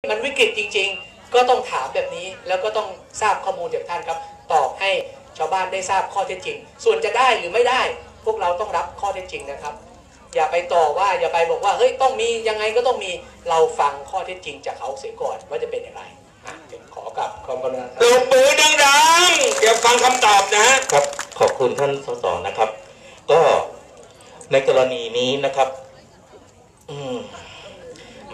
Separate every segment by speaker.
Speaker 1: มันวิกฤตจริง ๆ ก็ต้องถามแบบนี้แล้วก็ต้องทราบข้อมูลจากท่านครับ ตอบให้ชาวบ้านได้ทราบข้อเท็จจริง ส่วนจะได้หรือไม่ได้ พวกเราต้องรับข้อเท็จจริงนะครับ อย่าไปต่อว่าอย่าไปบอกว่าเฮ้ยต้องมียังไงก็ต้องมีเราฟังข้อเท็จจริงจากเขาเสียก่อนว่าจะเป็นอย่างไรอะเดี๋ยวขอกลับความกรุณาครับ
Speaker 2: ตบมือดังๆเดี๋ยวฟังคำตอบนะฮะ
Speaker 3: ครับขอบคุณท่านสสนะครับ ก็ในกรณีนี้นะครับ อืม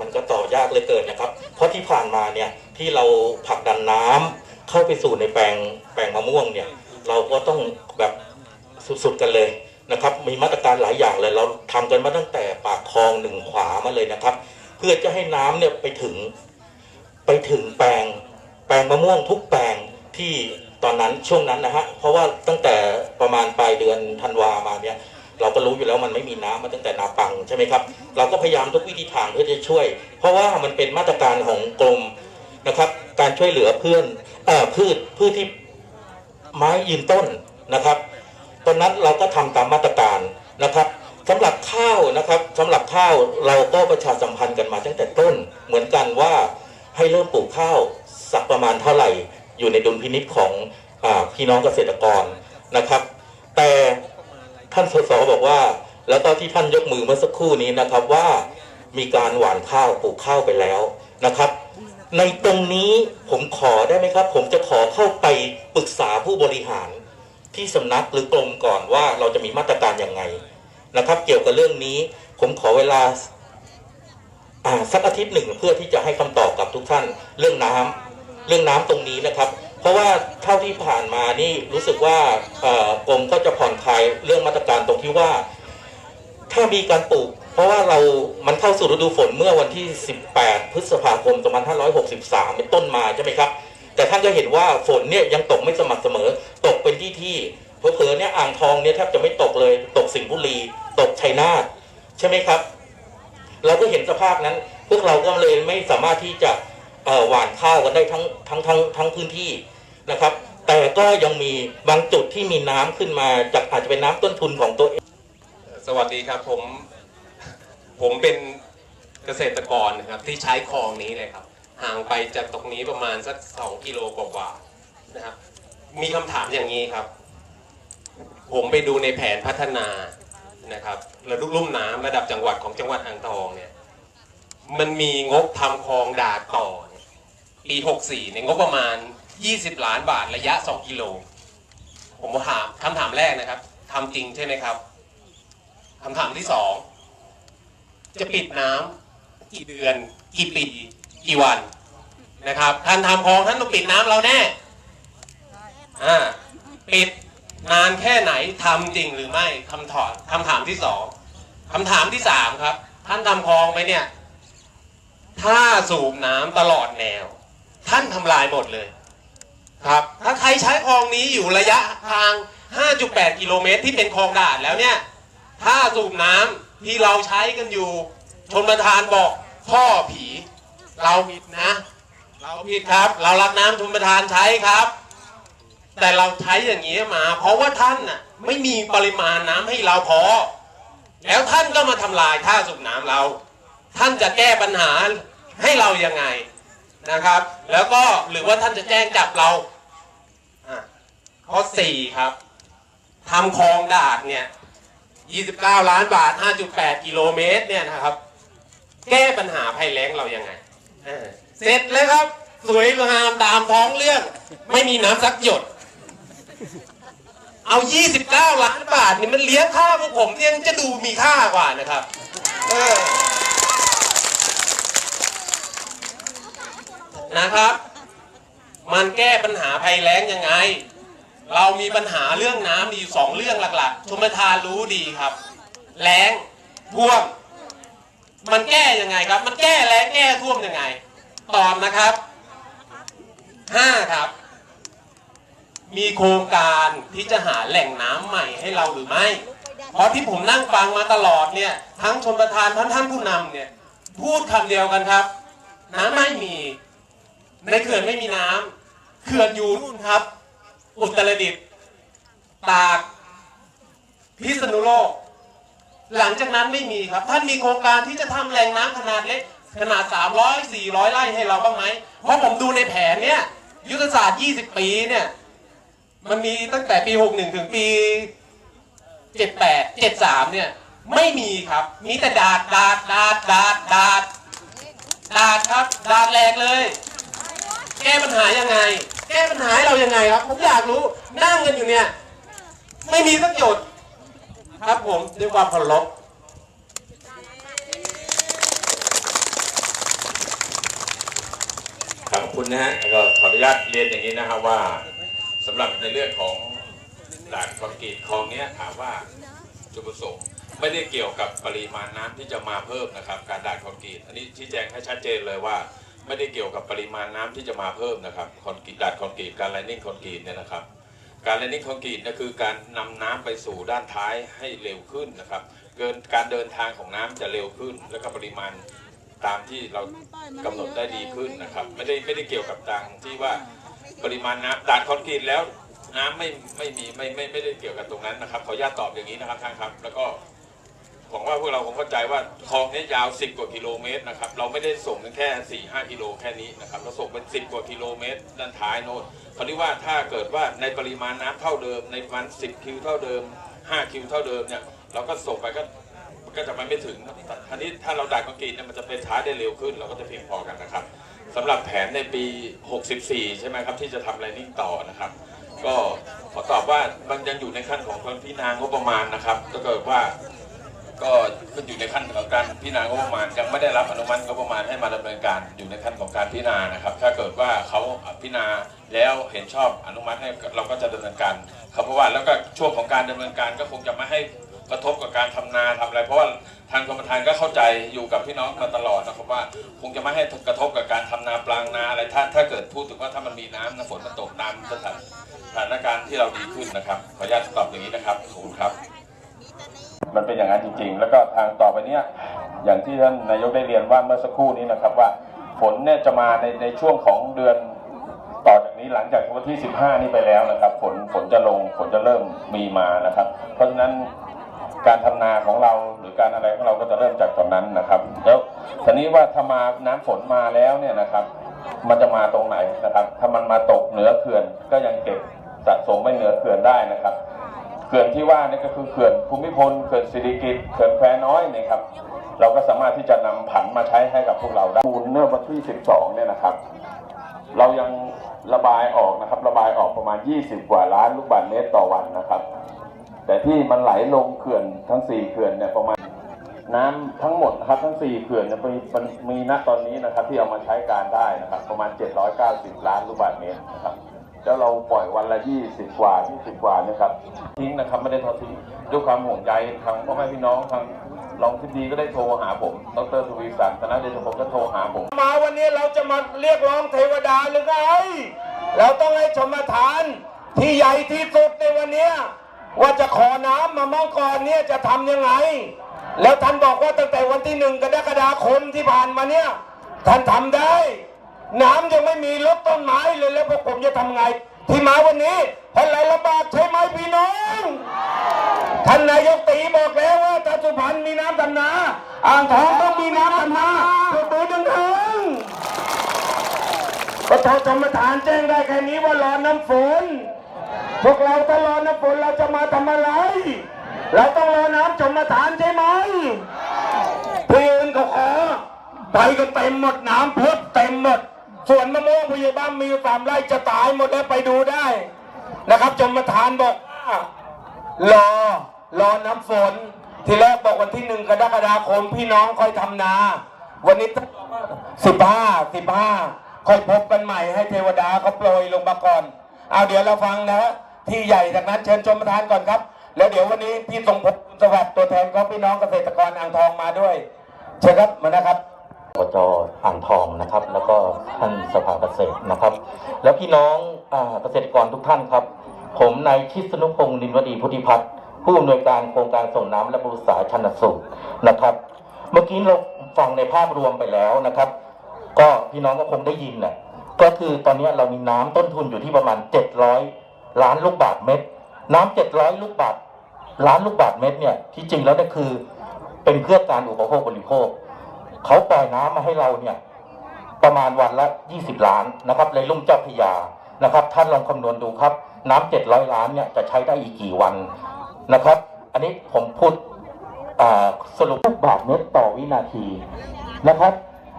Speaker 3: มันก็ต่อยากเลยเกินนะครับ เพราะที่ผ่านมาเนี่ยที่เราผลักดันน้ำเข้าไปสู่ในแปลงแปลงมะม่วงเนี่ย เราก็ต้องแบบสุดๆกันเลยนะครับ มีมาตรการหลายอย่างเลยเราทำกันมาตั้งแต่ปากคลองหนึ่งขวามาเลยนะครับ เพื่อจะให้น้ำเนี่ยไปถึง ไปถึงแปลงแปลงมะม่วงทุกแปลงที่ตอนนั้นช่วงนั้นนะฮะเพราะว่าตั้งแต่ประมาณปลายเดือนธันวามาเนี่ย เราก็รู้อยู่แล้วมันไม่มีน้ำมาตั้งแต่นาปังใช่ไหมครับ เราก็พยายามทุกวิธีทางเพื่อจะช่วย เพราะว่ามันเป็นมาตรการของกรมนะครับ การช่วยเหลือเพื่อนเอ่อพืชพืชที่ไม้ยืนต้นนะครับตอนนั้นเราก็ทำตามมาตรการนะครับสำหรับข้าวนะครับสำหรับข้าวเราก็ประชาสัมพันธ์กันมาตั้งแต่ต้น เหมือนกันว่าให้เริ่มปลูกข้าวสักประมาณเท่าไหร่ อยู่ในดุลพินิจของอพี่น้องเกษตรกรนะครับ ท่านสสบอกว่า แล้วก็ที่ท่านยกมือเมื่อสักครู่นี้นะครับว่ามีการหว่านข้าวปลูกข้าวไปแล้วนะครับ ในตรงนี้ผมขอได้ไหมครับ ผมจะขอเข้าไปปรึกษาผู้บริหารที่สำนักหรือกรมก่อนว่าเราจะมีมาตรการยังไงนะครับ เกี่ยวกับเรื่องนี้ ผมขอเวลาอ่าสักอาทิตย์หนึ่งเพื่อที่จะให้คำตอบกับทุกท่านเรื่องน้ำเรื่องน้ำตรงนี้นะครับ เพราะว่าเท่าที่ผ่านมานี่รู้สึกว่ากรมก็จะผ่อนคลายเรื่องมาตรการตรงที่ว่า ถ้ามีการปลูก เพราะว่าเรามันเข้าสู่ฤดูฝนเมื่อวันที่ 18 พฤษภาคม 2563 เป็นต้นมาใช่ไหมครับ แต่ท่านก็เห็นว่าฝนเนี่ยยังตกไม่สม่ำเสมอ ตกเป็นที่ที่เผลอๆเนี่ยอ่างทองเนี่ยแทบจะไม่ตกเลย ตกสิงห์บุรี ตกชัยนาทใช่ไหมครับ เราก็เห็นสภาพนั้น พวกเราก็เลยไม่สามารถที่จะหว่านข้าวกันได้ทั้งทั้งทั้งทั้งพื้นที่ นะครับ แต่ก็ยังมีบางจุดที่มีน้ำขึ้นมาจากอาจจะเป็นน้ำต้นทุนของตัวเอง
Speaker 4: สวัสดีครับผมผมเป็นเกษตรกรนะครับที่ใช้คลองนี้เลยครับห่างไปจากตรงนี้ประมาณสักสองกิโลกว่าๆนะครับมีคำถามอย่างนี้ครับ ผมไปดูในแผนพัฒนานะครับระดับลุ่มน้ำระดับจังหวัดของจังหวัดอ่างทองเนี่ยมันมีงบทำคลองดาดต่อปี 64เนี่ยงบประมาณ 20 ล้านบาทระยะ 2 กิโล ผมถามคำถามแรกนะครับทำจริงใช่ไหมครับคำถามที่สองจะปิดน้ำกี่เดือนกี่ปีกี่วันนะครับท่านทำคลองท่านต้องปิดน้ำเราแน่อ่าปิดนานแค่ไหนทำจริงหรือไม่คำถามคำถามที่สองคำถามที่สามครับ ท่านทำคลองไปเนี่ย ถ้าสูบน้ำตลอดแนว ท่านทำลายหมดเลย ครับ ถ้าใครใช้คลองนี้อยู่ระยะทาง 5.8 กิโลเมตรที่เป็นคลองด่านแล้วเนี่ย ถ้าสูบน้ำที่เราใช้กันอยู่ ชนประทานบอกพ่อผี เราผิดนะ เราผิดครับ เรารักน้ำชนประทานใช้ครับ แต่เราใช้อย่างนี้มา เพราะว่าท่านน่ะไม่มีปริมาณน้ำให้เราพอ แล้วท่านก็มาทำลายท่าสูบน้ำเรา ท่านจะแก้ปัญหาให้เรายังไงนะครับ แล้วก็หรือว่าท่านจะแจ้งจับเรา ข้อสี่ครับทำคลองดาดเนี่ย 29 ล้านบาท 5.8 กิโลเมตรเนี่ยนะครับ แก้ปัญหาภัยแล้งเรายังไงเสร็จเลยครับ สวยงามตามท้องเรื่อง ไม่มีน้ำสักหยด เอา 29 ล้านบาทนี่มันเลี้ยงข้าวพวกผมเนี่ยจะดูมีค่ากว่านะครับนะครับ มันแก้ปัญหาภัยแล้งยังไง เรามีปัญหาเรื่องน้ำมีอยู่สองเรื่องหลักๆชมประทานรู้ดีครับ แล้งท่วม มันแก้ยังไงครับ มันแก้แล้งแก้ท่วมยังไง ตอบนะครับห้าครับ มีโครงการที่จะหาแหล่งน้ำใหม่ให้เราหรือไม่ เพราะที่ผมนั่งฟังมาตลอดเนี่ย ทั้งชมประทานทั้งท่านผู้นำเนี่ย พูดคำเดียวกันครับ น้ำไม่มี ในเขื่อนไม่มีน้ำเขื่อนอยู่นู่นครับ อุตรดิตถ์ตากพิษณุโลก หลังจากนั้นไม่มีครับ ท่านมีโครงการที่จะทำแหล่งน้ำขนาดเล็กขนาด 300 400 ไร่ให้เราบ้างไหม เพราะผมดูในแผนเนี่ยยุทธศาสตร์ 20 ปีเนี่ยมันมีตั้งแต่ปี 61 ถึงปี 78 73 เนี่ยไม่มีครับ มีแต่ดาดดาดดาดดาดดาดดาดครับ ดาดแหลกเลย แก้ปัญหายังไง ก้ปัญหาให้เรายังไงครับ ผมอยากรู้นั่งกันอยู่เนี่ย ไม่มีสักหยดครับผมด้วยความเคารพ
Speaker 2: ครับขอบคุณนะฮะแล้วก็ขออนุญาตเรียนอย่างนี้นะครับว่าสำหรับในเรื่องของด่านคอนกรีตคลองเนี้ยถามว่าจุดประสงค์ไม่ได้เกี่ยวกับปริมาณน้ำที่จะมาเพิ่มนะครับ การด่านคอนกรีตอันนี้ชี้แจงให้ชัดเจนเลยว่า ไม่ได้เกี่ยวกับปริมาณน้ำที่จะมาเพิ่มนะครับคอนกรีตด่านคอนกรีตการไลนิ่งคอนกรีตเนี่ยนะครับ การไลนิ่งคอนกรีตเนี่ยคือการนำน้ำไปสู่ด้านท้ายให้เร็วขึ้นนะครับ เกินการเดินทางของน้ำจะเร็วขึ้น แล้วก็ปริมาณตามที่เรากำหนดได้ดีขึ้นนะครับ ไม่ได้ไม่ได้เกี่ยวกับทางที่ว่าปริมาณน้ำด่านคอนกรีตแล้วน้ำไม่ไม่มีไม่ไม่ไม่ได้เกี่ยวกับตรงนั้นนะครับขออนุญาตตอบอย่างนี้นะครับท่านครับ แล้วก็ หวังว่าพวกเราคงเข้าใจว่าคลองนี้ยาว 10 กว่ากิโลเมตรนะครับ เราไม่ได้ส่งกันแค่ 4 5 กิโลแค่นี้นะครับ เราส่งเป็น 10 กว่ากิโลเมตร ด้านท้ายโน้นคราวนี้ว่าถ้าเกิดว่าในปริมาณน้ำเท่าเดิม ในประมาณ10 คิวเท่าเดิม 5 คิวเท่าเดิมเนี่ย เราก็ส่งไปก็ก็จะไม่ถึงครับทีนี้ถ้าเราดัดคอนกรีตเนี่ยมันจะเป็นช้าได้เร็วขึ้น เราก็จะเพียงพอกันนะครับสำหรับแผนในปี 64 ใช่ไหมครับ ที่จะทำไลนิ่งต่อนะครับ ก็ขอตอบว่ามันยังอยู่ในขั้นของการพิจารณางบประมาณนะครับถ้าเกิดว่า ก็ขึ้นอยู่ในขั้นของการพิจารณางบประมาณยังไม่ได้รับอนุมัติงบประมาณให้มาดำเนินการอยู่ในขั้นของการพิจารณานะครับ ถ้าเกิดว่าเขาพิจารณาแล้วเห็นชอบอนุมัติให้เราก็จะดำเนินการครับเพราะว่าแล้วก็ช่วงของการดำเนินการก็คงจะไม่ให้กระทบกับการทำนาทำอะไร เพราะว่าทางกรมธรรม์ก็เข้าใจอยู่กับพี่น้องมาตลอดนะครับว่าคงจะไม่ให้กระทบกับการทำนาปลางนาอะไรถ้าถ้าเกิดพูดถึงว่าถ้ามันมีน้ำนะฝนมันตกตามสถานสถานการณ์ที่เราดีขึ้นนะครับขออนุญาตตอบอย่างนี้นะครับขอบคุณครับ มันเป็นอย่างนั้นจริง ๆ แล้วก็ทางต่อไปเนี้ยอย่างที่ท่านนายกได้เรียนว่าเมื่อสักครู่นี้นะครับว่าฝนเนี่ยจะมาในในช่วงของเดือนต่อจากนี้หลังจากวันที่ 15 นี้ไปแล้วนะครับ ฝนฝนจะลงฝนจะเริ่มมีมานะครับ เพราะฉะนั้นการทำนาของเราหรือการอะไรของเราก็จะเริ่มจากตอนนั้นนะครับ แล้วทีนี้ว่าถ้ามาน้ำฝนมาแล้วเนี่ยนะครับ มันจะมาตรงไหนนะครับ ถ้ามันมาตกเหนือเขื่อนก็ยังเก็บสะสมไว้เหนือเขื่อนได้นะครับ เขื่อนที่ว่านี่ก็คือเขื่อนภูมิพลเขื่อนสิริกิติ์เขื่อนแควน้อยนี่ครับ เราก็สามารถที่จะนำผันมาใช้ให้กับพวกเราได้มูลเมื่อวันที่ 12 เนี่ยนะครับ เรายังระบายออกนะครับ ระบายออกประมาณ 20 กว่าล้านลูกบาศก์เมตรต่อวันนะครับ แต่ที่มันไหลลงเขื่อนทั้ง 4 เขื่อนเนี่ยประมาณน้ำทั้งหมดนะครับทั้ง 4 เขื่อนเนี่ยมีมันมีณตอนนี้นะครับที่เอามาใช้การได้นะครับ ประมาณ 790 ล้านลูกบาศก์เมตรนะครับ แล้วเราปล่อยวันละ20กว่า20กว่านะครับทิ้งนะครับไม่ได้ทอดทิ้งด้วยความห่วงใยทางพ่อแม่พี่น้องทางรองทิดีก็ได้โทรหาผมดรทวีศักดิ์ธนเดชพงศ์ก็โทรหาผม
Speaker 5: มาวันนี้เราจะมาเรียกร้องเทวดาหรือไงเราต้องให้ชมทานที่ใหญ่ที่สุดในวันนี้ว่าจะขอน้ำมามื่อก่อนเนี่ยจะทำยังไง แล้วท่านบอกว่าตั้งแต่วันที่หนึ่งกรกฎาคมที่ผ่านมาเนี่ย ท่านทำได้ น้ำยังไม่มีลดต้นไม้เลยแล้วพวกผมจะทำไง ที่มาวันนี้เพราะเราลำบากใช่ไหมพี่น้องท่านนายกตีบอกแล้วว่าถ้าสุพรรณมีน้ำทำนาอ่างทองต้องมีน้ำทำนาตัวมือดังๆก็ทอธรรมทานแจ้งได้แค่นี้ว่ารอน้ำฝน พวกเราถ้ารอน้ำฝนเราจะมาทำอะไร เราต้องรอน้ำชมทานใช่ไหมพี่อื่นก็ขอไปกันเต็มหมดน้ำพุดเต็มหมด สวนมะม่วงพยาบาลมีสามไร่จะตายหมดแล้วไปดูได้นะครับชมทานบอกว่ารอรอน้ำฝน ทีแรกบอกวันที่หนึ่งกรกฎาคมพี่น้องคอยทำนา วันนี้สิบห้าสิบห้าคอยพบกันใหม่ให้เทวดาเขาโปรยลงมาก่อน เอาเดี๋ยวเราฟังนะที่ใหญ่จากนั้นเชิญชมประธานก่อนครับ แล้วเดี๋ยววันนี้พี่ทรงพลสวัสดิ์ตัวแทนของพี่น้องเกษตรกรอ่างทองมาด้วย เชิญครับมานะครับ
Speaker 3: อบจอ่างทองนะครับ แล้วก็ท่านสภาเกษตรนะครับ แล้วพี่น้องเกษตรกรทุกท่านครับ ผมนายชิสนุพงศ์นินวดีพุทธิพัฒน์ผู้อำนวยการโครงการส่งน้ำและบริษาชันสูตรนะครับ เมื่อกี้เราฟังในภาพรวมไปแล้วนะครับ ก็พี่น้องก็คงได้ยินแหละก็คือตอนนี้เรามีน้ำต้นทุนอยู่ที่ประมาณ 700 ล้านลูกบาทเมตร น้ำ700 ลูกบาทล้านลูกบาทเมตรเนี่ยที่จริงแล้วเนี่ยคือเป็นเพื่อการอุปโภคบริโภค เขาปล่อยน้ำมาให้เราเนี่ย ประมาณวันละ 20 ล้านนะครับในลุ่มเจ้าพยานะครับ ท่านลองคำนวณดูครับ น้ำ700ล้านเนี่ยจะใช้ได้อีกกี่วันนะครับ อันนี้ผมพูดสรุปลูกบาทเมตรต่อวินาทีนะครับ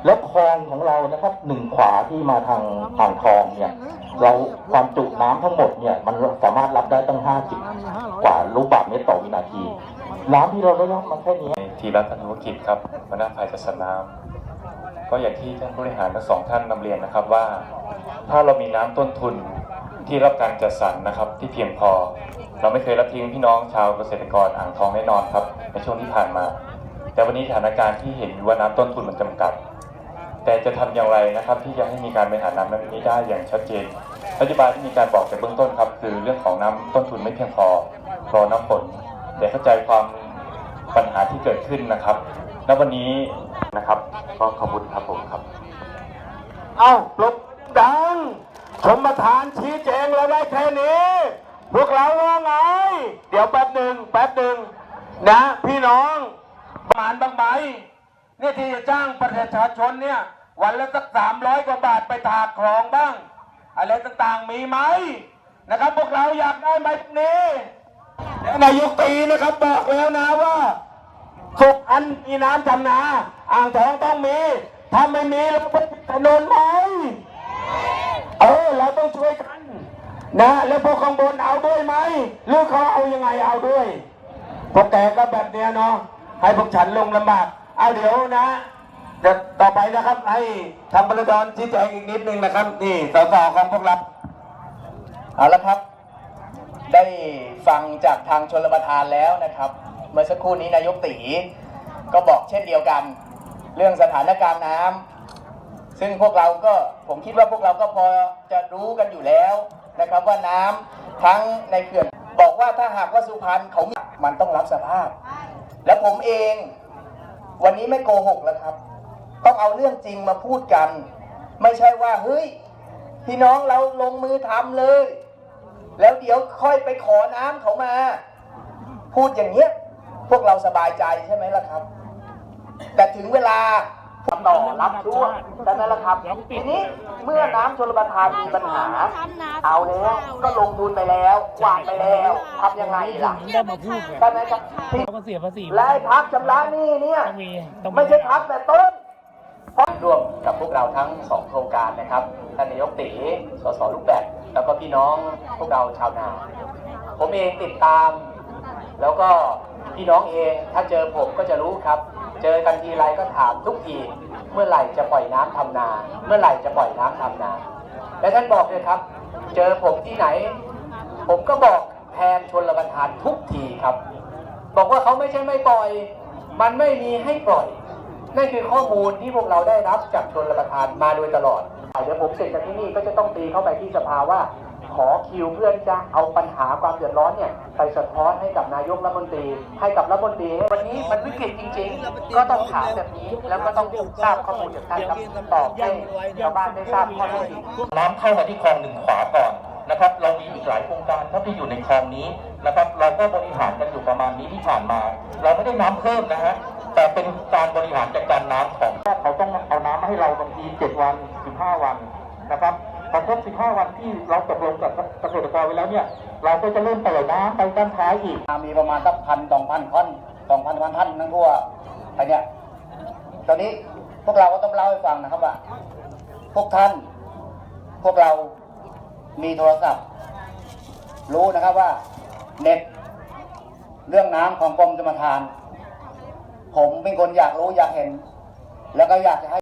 Speaker 3: แล้วคลองของเรานะครับหนึ่งขวาที่มาทางอ่างทองเนี่ย เราความจุน้ำทั้งหมดเนี่ยมันสามารถรับได้ตั้ง 50 กว่าลูกบาศก์เมตรต่อวินาที น้ำที่เราได้รับมาแค่นี้
Speaker 6: ทีรัฐธุรกิจครับหัวหน้าฝ่ายจัดสรรน้ำก็อย่างที่ท่านผู้บริหารทั้งสองท่านนำเรียนนะครับว่า ถ้าเรามีน้ำต้นทุนที่รับการจัดสรรนะครับ ที่เพียงพอ เราไม่เคยรับทิ้งพี่น้องชาวเกษตรกรอ่างทองแน่นอนครับ ในช่วงที่ผ่านมา แต่วันนี้สถานการณ์ที่เห็นอยู่ว่าน้ำต้นทุนมันจำกัด แต่จะทำอย่างไรนะครับ ที่จะให้มีการบริหารน้ำนั้นนี้ได้อย่างชัดเจนนโยบายที่มีการบอกแต่เบื้องต้นครับ คือเรื่องของน้ำต้นทุนไม่เพียงพอรอน้ำฝนแต่เข้าใจความปัญหาที่เกิดขึ้นนะครับณวันนี้นะครับ ก็ขอบคุณครับผมครับ
Speaker 5: เอ้าปลุกดังชมประธานชี้แจงเราได้แค่นี้ พวกเราว่าไง เดี๋ยวแป๊บหนึ่งแป๊บหนึ่งนะ พี่น้องประมาณบางใบเนี่ยที่จะจ้างประชาชนเนี่ย วันละสักสามร้อยกว่าบาทไปถากคลองบ้าง อะไรต่างๆมีไหมนะครับ พวกเราอยากได้ไหมนี้แล้วนายกตีนะครับบอกแล้วนะว่าสุขอันมีน้ำทำนาอ่างทองต้องมีถ้าไม่มีเราไปถนนไหมเออเราต้องช่วยกันนะแล้วพวกข้างบนเอาด้วยไหมหรือเขาเอายังไงเอาด้วยพวกแกก็แบบเนี้ยเนาะให้พวกฉันลงลำบากเอาเดี๋ยวนะ เดี๋ยวต่อไปนะครับ ให้ทางบรดอนชี้แจงอีกนิดนึงนะครับ นี่สสของพวกเรา
Speaker 1: เอาละครับ ได้ฟังจากทางชลประทานแล้วนะครับ เมื่อสักครู่นี้นายกตีก็บอกเช่นเดียวกัน เรื่องสถานการณ์น้ำซึ่งพวกเราก็ผมคิดว่าพวกเราก็พอจะรู้กันอยู่แล้วนะครับว่าน้ำทั้งในเขื่อนบอกว่าถ้าหากว่าสุพรรณเขามีมันต้องรับสภาพ แล้วผมเอง วันนี้ไม่โกหกแล้วครับ ต้องเอาเรื่องจริงมาพูดกัน ไม่ใช่ว่าเฮ้ยพี่น้องเราลงมือทำเลย แล้วเดี๋ยวค่อยไปขอน้ำเขามา พูดอย่างเงี้ยพวกเราสบายใจใช่ไหมล่ะครับ แต่ถึงเวลาต่อรับช่วงใช่ไหมล่ะครับทีนี้เมื่อน้ำชลประทานมีปัญหา เอาแล้วก็ลงทุนไปแล้ววางไปแล้วทำยังไงล่ะ
Speaker 7: ได้มาพูดไง
Speaker 1: ใช่ไหมครับที่
Speaker 7: เขาก็เสียภาษี
Speaker 1: และให้พักชำระหนี้เนี่ย
Speaker 7: ต้องมีต้อง
Speaker 1: ไม่ใช่พักแต่ต้น ร่วมกับพวกเราทั้งสองโครงการนะครับท่านนายกตีสสลูกแบดแล้วก็พี่น้องพวกเราชาวนา ผมเองติดตาม แล้วก็พี่น้องเองถ้าเจอผมก็จะรู้ครับ เจอกันทีไรก็ถามทุกทีเมื่อไหร่จะปล่อยน้ำทำนา เมื่อไหร่จะปล่อยน้ำทำนา และท่านบอกเลยครับ เจอผมที่ไหน ผมก็บอกแทนชนระประทานทุกทีครับ บอกว่าเขาไม่ใช่ไม่ปล่อย มันไม่มีให้ปล่อย นั่นคือข้อมูลที่พวกเราได้รับจากชนรับประทานมาโดยตลอดเดี๋ยวผมเสร็จจากที่นี่ก็จะต้องตีเข้าไปที่สภาว่า ขอคิวเพื่อที่จะเอาปัญหาความเดือดร้อนเนี่ยไปสะท้อนให้กับนายกรัฐมนตรี ให้กับรัฐมนตรีวันนี้มันวิกฤตจริง ๆ ก็ต้องถามแบบนี้แล้วก็ต้องทราบข้อมูลจากท่านครับตอบให้ชาวบ้านได้ทราบข้อเท็จจริง
Speaker 3: น้ำเข้ามาที่คลองหนึ่งขวาก่อนนะครับเรามีอีกหลายโครงการครับที่อยู่ในคลองนี้นะครับ เราก็บริหารกันอยู่ประมาณนี้ที่ผ่านมา เราไม่ได้น้ำเพิ่มนะฮะ แต่เป็นการบริหารจัดการน้ำของเขาต้องเอาน้ำมาให้เราบางที7วัน15วันนะครับพอครบ15วันที่เราตกลงกับเกษตรกรไว้แล้วเนี่ย เราก็จะเริ่มปล่อยน้ำไปด้านท้ายอีก
Speaker 1: มีประมาณสักพันสองพันท่อนสองพันพันท่านทั้งทั่วไอเนี้ยตอนนี้พวกเราก็ต้องเล่าให้ฟังนะครับว่าพวกท่าน พวกเรามีโทรศัพท์ รู้นะครับว่าเน็ตเรื่องน้ำของกรมชลประทาน ผมเป็นคนอยากรู้อยากเห็น แล้วก็อยากจะให้